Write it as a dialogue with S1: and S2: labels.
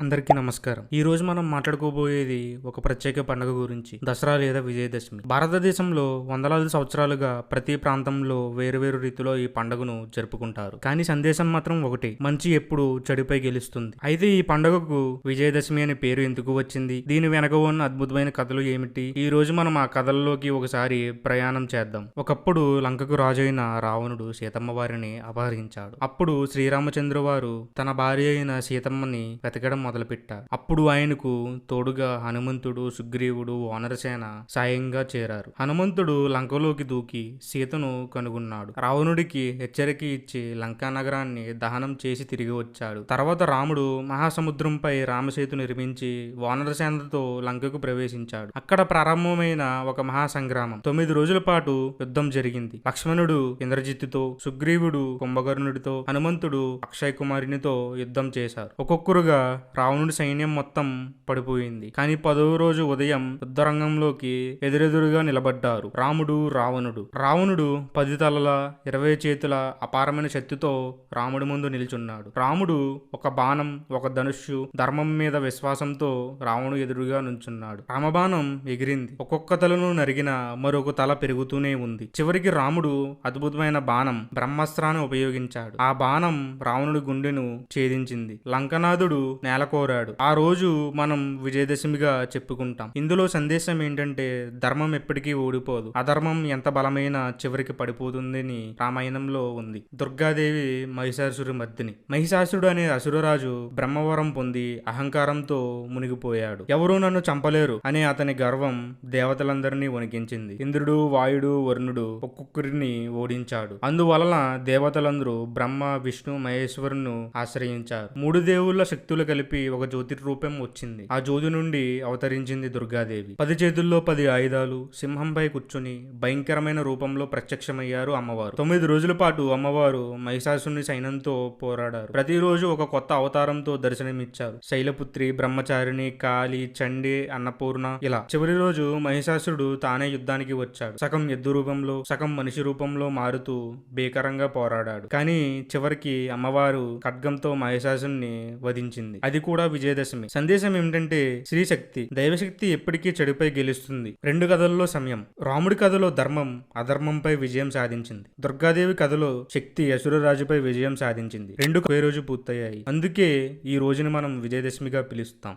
S1: అందరికీ నమస్కారం. ఈ రోజు మనం మాట్లాడుకోబోయేది ఒక ప్రత్యేక పండుగ గురించి. దసరా లేదా విజయదశమి. భారతదేశంలో వందలాది సంవత్సరాలుగా ప్రతి ప్రాంతంలో వేరువేరు రీతిలో ఈ పండుగను జరుపుకుంటారు. కానీ సందేశం మాత్రం ఒకటి. మంచి ఎప్పుడు చెడుపై గెలుస్తుంది. అయితే ఈ పండుగకు విజయదశమి అనే పేరు ఎందుకు వచ్చింది? దీని వెనక ఉన్న అద్భుతమైన కథలు ఏమిటి? ఈ రోజు మనం ఆ కథల్లోకి ఒకసారి ప్రయాణం చేద్దాం. ఒకప్పుడు లంకకు రాజైన రావణుడు సీతమ్మ వారిని అపహరించాడు. అప్పుడు శ్రీరామచంద్ర వారు తన భార్య అయిన సీతమ్మని వెతకడం మొదలుపెట్టారు. అప్పుడు ఆయనకు తోడుగా హనుమంతుడు సుగ్రీవుడు వానరసేన సాయంగా చేరారు. హనుమంతుడు లంకలోకి దూకి సీతను కనుగొన్నాడు. రావణుడికి హెచ్చరిక ఇచ్చి లంకా నగరాన్ని దహనం చేసి తిరిగి వచ్చాడు. తర్వాత రాముడు మహాసముద్రంపై రామసేతు నిర్మించి వానరసేనతో లంకకు ప్రవేశించాడు. అక్కడ ప్రారంభమైన ఒక మహాసంగ్రామం. తొమ్మిది రోజుల పాటు యుద్ధం జరిగింది. లక్ష్మణుడు ఇంద్రజిత్తుతో సుగ్రీవుడు కుంభకర్ణుడితో హనుమంతుడు అక్షయ్ కుమారునితో యుద్ధం చేశారు. ఒక్కొక్కరుగా రావణుడి సైన్యం మొత్తం పడిపోయింది. కానీ పదవ రోజు ఉదయం యుద్ధరంగంలోకి ఎదురెదురుగా నిలబడ్డారు రాముడు రావణుడు. రావణుడు పది తలల ఇరవై చేతుల అపారమైన శక్తితో రాముడి ముందు నిల్చున్నాడు. రాముడు ఒక బాణం ఒక ధనుష్యు ధర్మం మీద విశ్వాసంతో రావణుడు ఎదురుగా నుంచున్నాడు. రామబాణం ఎగిరింది. ఒక్కొక్క తలను నరిగిన మరొక తల పెరుగుతూనే ఉంది. చివరికి రాముడు అద్భుతమైన బాణం బ్రహ్మాస్త్రాన్ని ఉపయోగించాడు. ఆ బాణం రావణుడి గుండెను ఛేదించింది. లంకనాథుడు నేల కోరాడు. ఆ రోజు మనం విజయదశమిగా చెప్పుకుంటాం. ఇందులో సందేశం ఏంటంటే ధర్మం ఎప్పటికీ ఓడిపోదు అధర్మం ఎంత బలమైన చివరికి పడిపోతుందని రామాయణంలో ఉంది. దుర్గాదేవి మహిషాసురి మర్దిని మహిషాసుడు అనే అసురరాజు బ్రహ్మవరం పొంది అహంకారంతో మునిగిపోయాడు. ఎవరూ నన్ను చంపలేరు అనే అతని గర్వం దేవతలందరినీ వణికించింది. ఇంద్రుడు వాయుడు వరుణుడు ఒక్కొక్కరిని ఓడించాడు. అందువలన దేవతలందరూ బ్రహ్మ విష్ణు మహేశ్వరును ఆశ్రయించారు. మూడు దేవుళ్ళ శక్తులు కలిపి ఒక జ్యోతి రూపం వచ్చింది. ఆ జ్యోతి నుండి అవతరించింది దుర్గాదేవి. పది చేతుల్లో పది ఆయుధాలు సింహంపై కూర్చుని భయంకరమైన రూపంలో ప్రత్యక్షమయ్యారు అమ్మవారు. తొమ్మిది రోజుల పాటు అమ్మవారు మహిషాసుని సైన్యంతో పోరాడారు. ప్రతిరోజు ఒక కొత్త అవతారంతో దర్శనమిచ్చారు. శైలపుత్రి బ్రహ్మచారిణి కాళి చండి అన్నపూర్ణ ఇలా. చివరి రోజు మహిషాసురుడు తానే యుద్ధానికి వచ్చాడు. సగం ఎద్దు రూపంలో సగం మనిషి రూపంలో మారుతూ భీకరంగా పోరాడాడు. కానీ చివరికి అమ్మవారు ఖడ్గంతో మహిషాసుని వధించింది. అది కూడా విజయదశమి. సందేశం ఏమిటంటే శ్రీశక్తి దైవశక్తి ఎప్పటికీ చెడుపై గెలుస్తుంది. రెండు కథల్లో సమయం. రాముడి కథలో ధర్మం అధర్మంపై విజయం సాధించింది. దుర్గాదేవి కథలో శక్తి అసురరాజుపై విజయం సాధించింది. రెండు ఒకే రోజు పూర్తయ్యాయి. అందుకే ఈ రోజుని మనం విజయదశమిగా పిలుస్తాం.